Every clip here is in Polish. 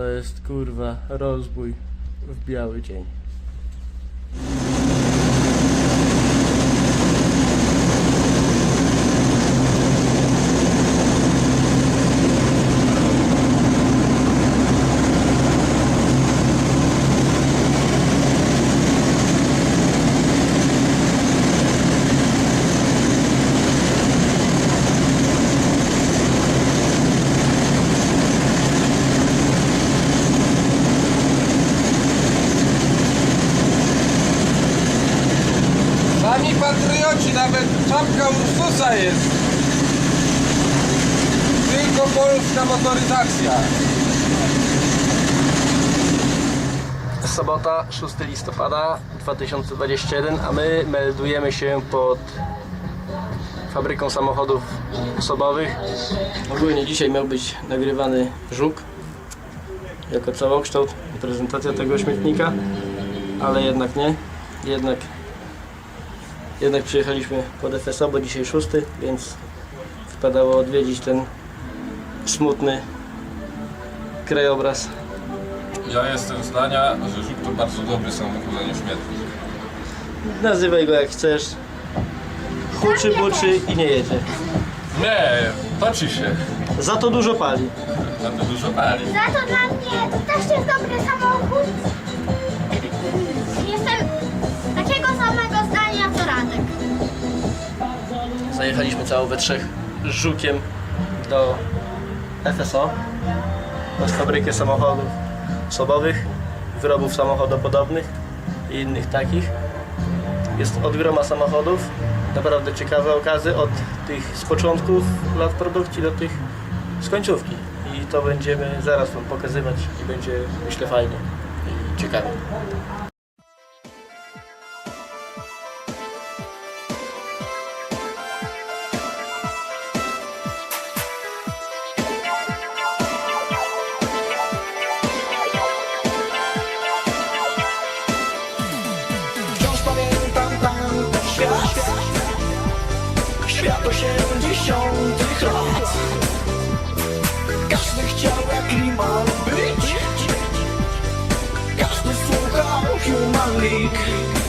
to jest kurwa rozbój w biały dzień. Sami patrioci, nawet czapka Ursusa jest. Tylko polska motoryzacja. Sobota, 6 listopada 2021, a my meldujemy się pod fabryką samochodów osobowych. Ogólnie dzisiaj miał być nagrywany żuk jako całokształt prezentacja tego śmietnika, ale jednak nie. Jednak, jednak przyjechaliśmy pod FSO, bo dzisiaj 6, więc wypadało odwiedzić ten smutny krajobraz Ja jestem zdania, że Żuk to bardzo dobry samochód, a nie śmietnik. Nazywaj go jak chcesz. Huczy, buczy i nie jedzie. Nie, toczy się. Za to dużo pali. Będę dużo pali. Za to dla mnie to też jest dobry samochód. Zajechaliśmy cało we trzech żukiem do FSO. Na fabrykę samochodów osobowych, wyrobów samochodopodobnych i innych takich. Jest od groma samochodów. Naprawdę ciekawe okazy od tych z początków lat produkcji do tych z końcówki. I to będziemy zaraz Wam pokazywać i będzie myślę fajnie i ciekawie. Osiemdziesiątych lat. Każdy chciał jak Liman być. Każdy słuchał Human League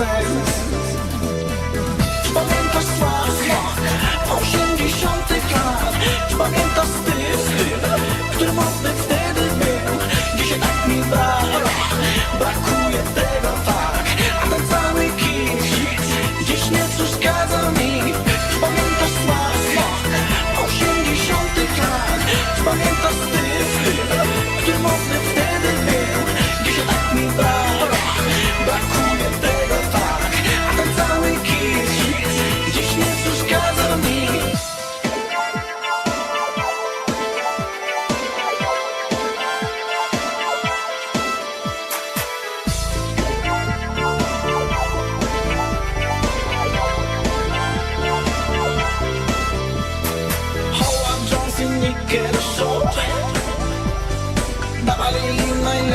say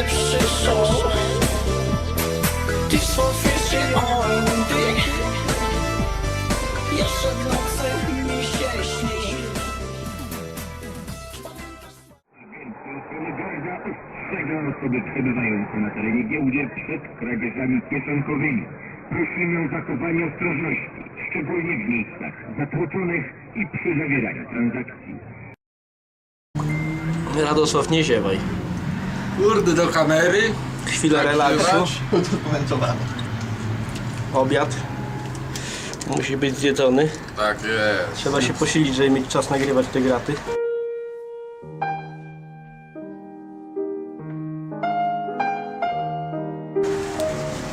najlepszy show Tears for Fish i OMD Jeszcze w nocy mi się śni ostrzega osoby przebywające na terenie giełdzie przed kradzieżami kieszonkowymi. Prosimy o zachowanie ostrożności, szczególnie w miejscach zatłoczonych i przy zawieraniu transakcji. Radosław, nie ziewaj. Kurde, do kamery. Chwila tak relaksu. Obiad. Musi być zjedzony. Tak jest. Trzeba się posilić, żeby mieć czas nagrywać te graty.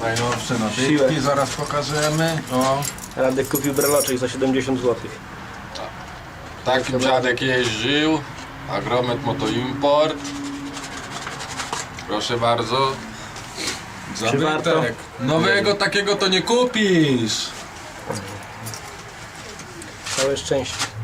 Najnowsze nabytki Siłę. zaraz pokażemy. O, Radek kupił breloczek za 70 zł. Tak. taki dziadek jeździł. Agromet Motoimport. Proszę bardzo. Warto? Zabytek. Nowego takiego to nie kupisz. Całe szczęście.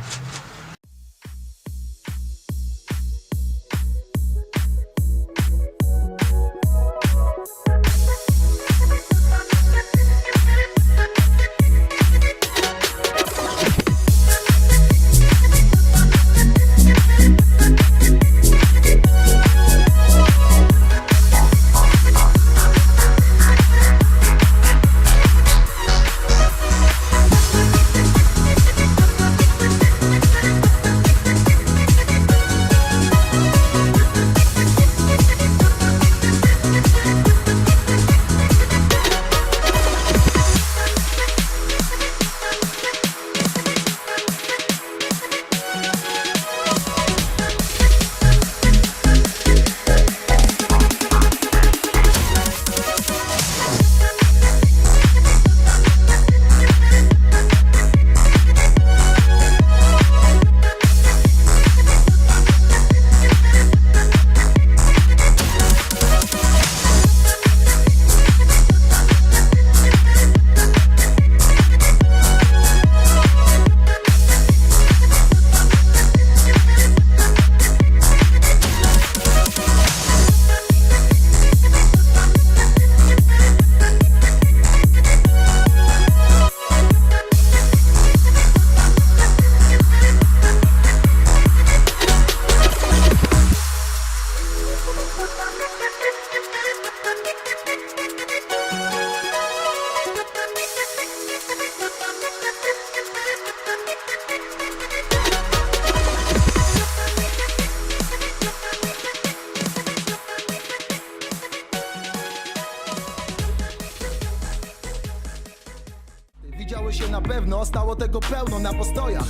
Pewno, stało tego pełno na postojach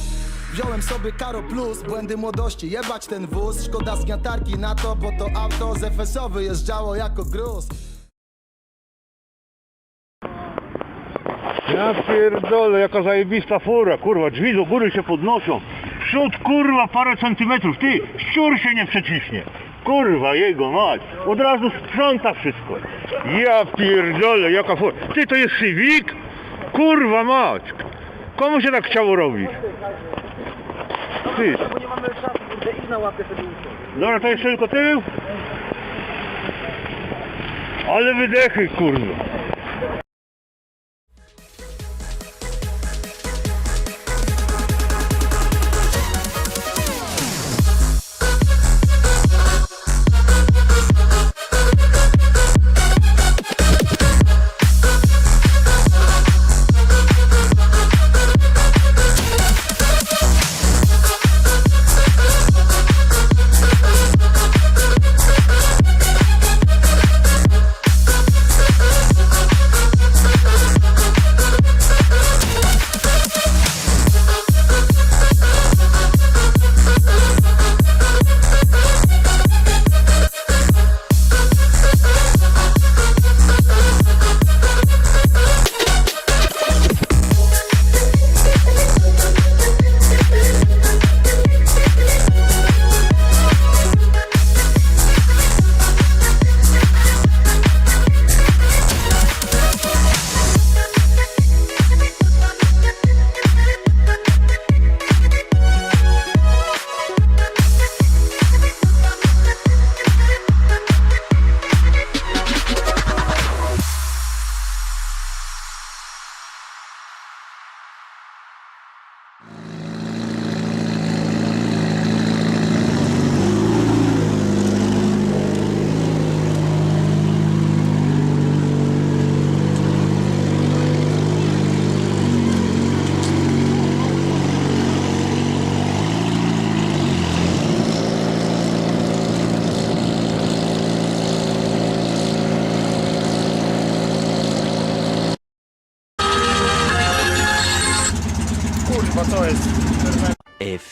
Wziąłem sobie Karo Plus, błędy młodości, jebać ten wóz Szkoda zgniatarki na to, bo to auto z FSO wyjeżdżało jako gruz Ja pierdolę, jaka zajebista fura, kurwa, drzwi do góry się podnoszą. Przód, kurwa, parę centymetrów, ty, szczur się nie przeciśnie. Kurwa, jego mać, od razu sprząta wszystko. Ja pierdolę, jaka fura. Ty, to jest Civic? Kurwa mać. Komu się tak chciało robić? Ty. Dobra, to jeszcze tylko tył. Ale wydechy, kurwa.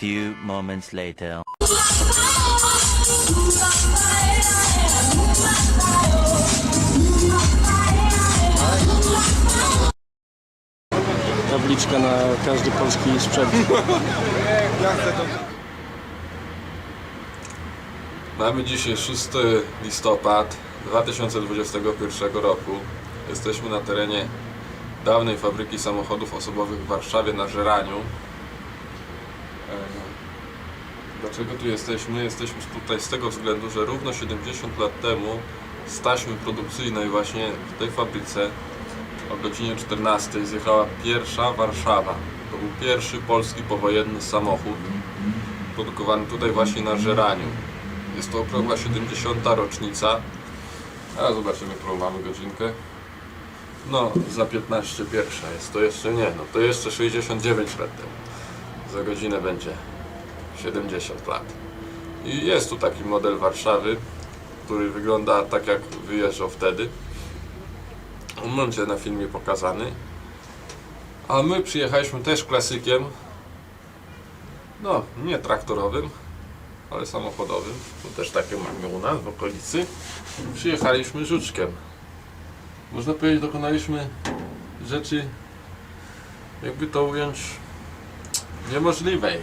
Few moments later. tabliczkę na każdy polski sprzęt. Mamy dzisiaj 6 listopad 2021 roku. Jesteśmy na terenie dawnej fabryki samochodów osobowych w Warszawie na Żeraniu. E, Dlaczego tu jesteśmy? Jesteśmy tutaj z tego względu, że równo 70 lat temu z taśmy produkcyjnej właśnie w tej fabryce o godzinie 14 zjechała pierwsza Warszawa. To był pierwszy polski powojenny samochód produkowany tutaj właśnie na Żeraniu. Jest to okrągła 70. rocznica. A zobaczymy, którą mamy godzinkę. No, za 15 pierwsza jest. To jeszcze nie, no to jeszcze 69 lat temu. Za godzinę będzie 70 lat. I jest tu taki model Warszawy, który wygląda tak jak wyjeżdżał wtedy. On będzie na filmie pokazany. A my przyjechaliśmy też klasykiem. No, nie traktorowym, ale samochodowym, bo też takie mamy u nas w okolicy. Przyjechaliśmy żuczkiem. Można powiedzieć, dokonaliśmy rzeczy, jakby to ująć, niemożliwej.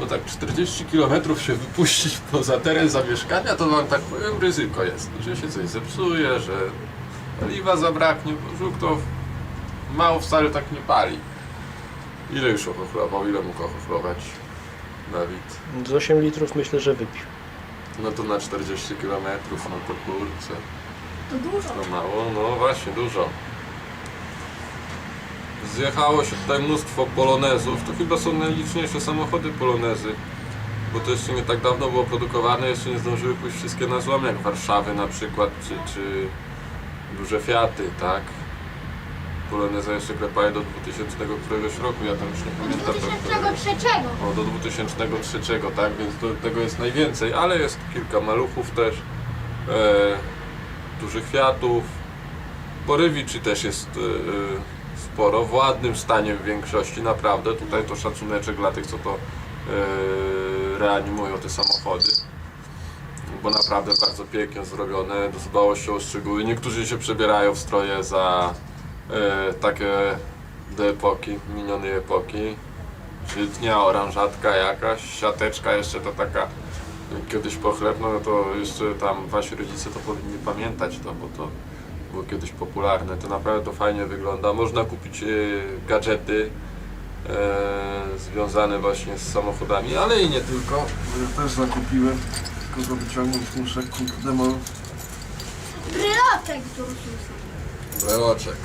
Bo tak 40 km się wypuścić poza teren zamieszkania, to wam tak powiem, ryzyko jest, że się coś zepsuje, że paliwa zabraknie, bo żuk to mało wcale tak nie pali. Ile już ochochlawał, ile mógł ochochlować? Dawid. Z 8 litrów myślę, że wypił. No to na 40 km, no to kurczę. To dużo. To mało, no właśnie, dużo. Zjechało się tutaj mnóstwo polonezów, to chyba są najliczniejsze samochody polonezy. Bo to jeszcze nie tak dawno było produkowane, jeszcze nie zdążyły pójść wszystkie na złom, jak Warszawy na przykład, czy, czy duże Fiaty, tak? Poloneza jeszcze klepaje do 2000 któregoś roku, ja tam już nie pamiętam. do którego. 2003. O, do 2003, tak, więc do, tego jest najwięcej, ale jest kilka maluchów też, e, dużych kwiatów, porywiczy też jest e, e, sporo, w ładnym stanie w większości, naprawdę, tutaj to szacuneczek dla tych, co to e, reanimują te samochody, bo naprawdę bardzo pięknie zrobione, dbało się o szczegóły, niektórzy się przebierają w stroje za e, takie do epoki, minionej epoki, Żytnia, oranżatka jakaś, siateczka jeszcze to taka kiedyś pochlebno, no to jeszcze tam wasi rodzice to powinni pamiętać to, bo to było kiedyś popularne. To naprawdę to fajnie wygląda. Można kupić e, gadżety e, związane właśnie z samochodami, ale i nie tylko. Ja też zakupiłem, tylko go wyciągnąć muszę kurde Bryloczek z Ursusa. breloczek.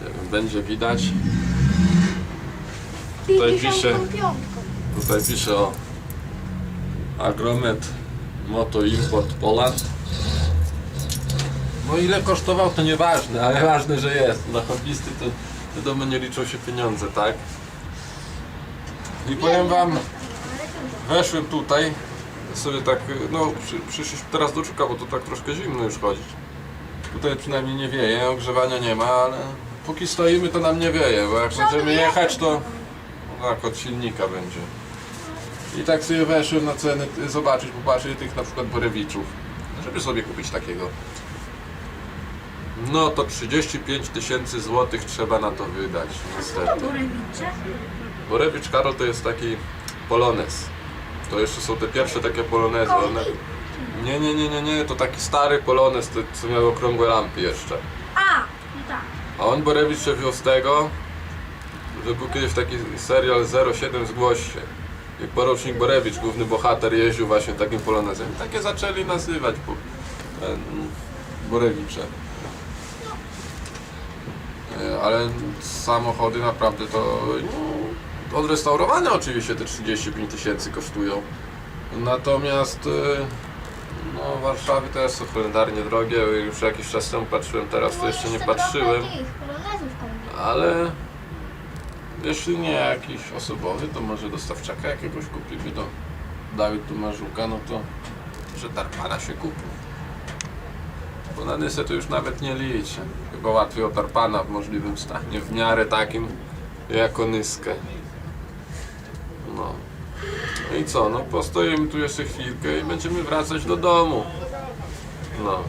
Nie wiem, będzie widać. Tutaj pisze- 55. Tutaj pisze o Agromet Moto Import Poland. No ile kosztował to nieważne, ale ważne, że jest. Dla hobbysty to wiadomo nie liczą się pieniądze, tak? I powiem wam, weszłem tutaj sobie tak, no przy, przyszliśmy teraz do Czuka, bo to tak troszkę zimno już chodzić. Tutaj przynajmniej nie wieje, ogrzewania nie ma, ale póki stoimy to nam nie wieje, bo jak będziemy jechać to tak, od silnika będzie. I tak sobie weszłem na ceny zobaczyć, popatrzeć tych na przykład borewiczów, żeby sobie kupić takiego. No to 35 tysięcy złotych trzeba na to wydać, niestety. Borewicze. Borewicz Karol to jest taki polonez. To jeszcze są te pierwsze takie polonezy. One... Nie, nie, nie, nie, nie, to taki stary polonez, te, co miał okrągłe lampy jeszcze. A, no tak. A on Borewicz się wziął z tego, że był kiedyś taki serial 07 Zgłoś się. I porucznik Borewicz, główny bohater, jeździł właśnie takim polonezem. I takie zaczęli nazywać po, ten, Borewicze. E, Ale samochody naprawdę to no, odrestaurowane oczywiście te 35 tysięcy kosztują. Natomiast e, no, Warszawy też są kalendarnie drogie. Już jakiś czas temu patrzyłem, teraz to jeszcze nie patrzyłem. Ale jeśli nie jakiś osobowy, to może dostawczaka jakiegoś kupimy do Dawid tu ma żuka, no to że tarpana się kupi. Bo na Nysę to już nawet nie liczę. Chyba łatwiej o tarpana w możliwym stanie, w miarę takim jako Nyskę. No. No i co, no postoimy tu jeszcze chwilkę i będziemy wracać do domu. No.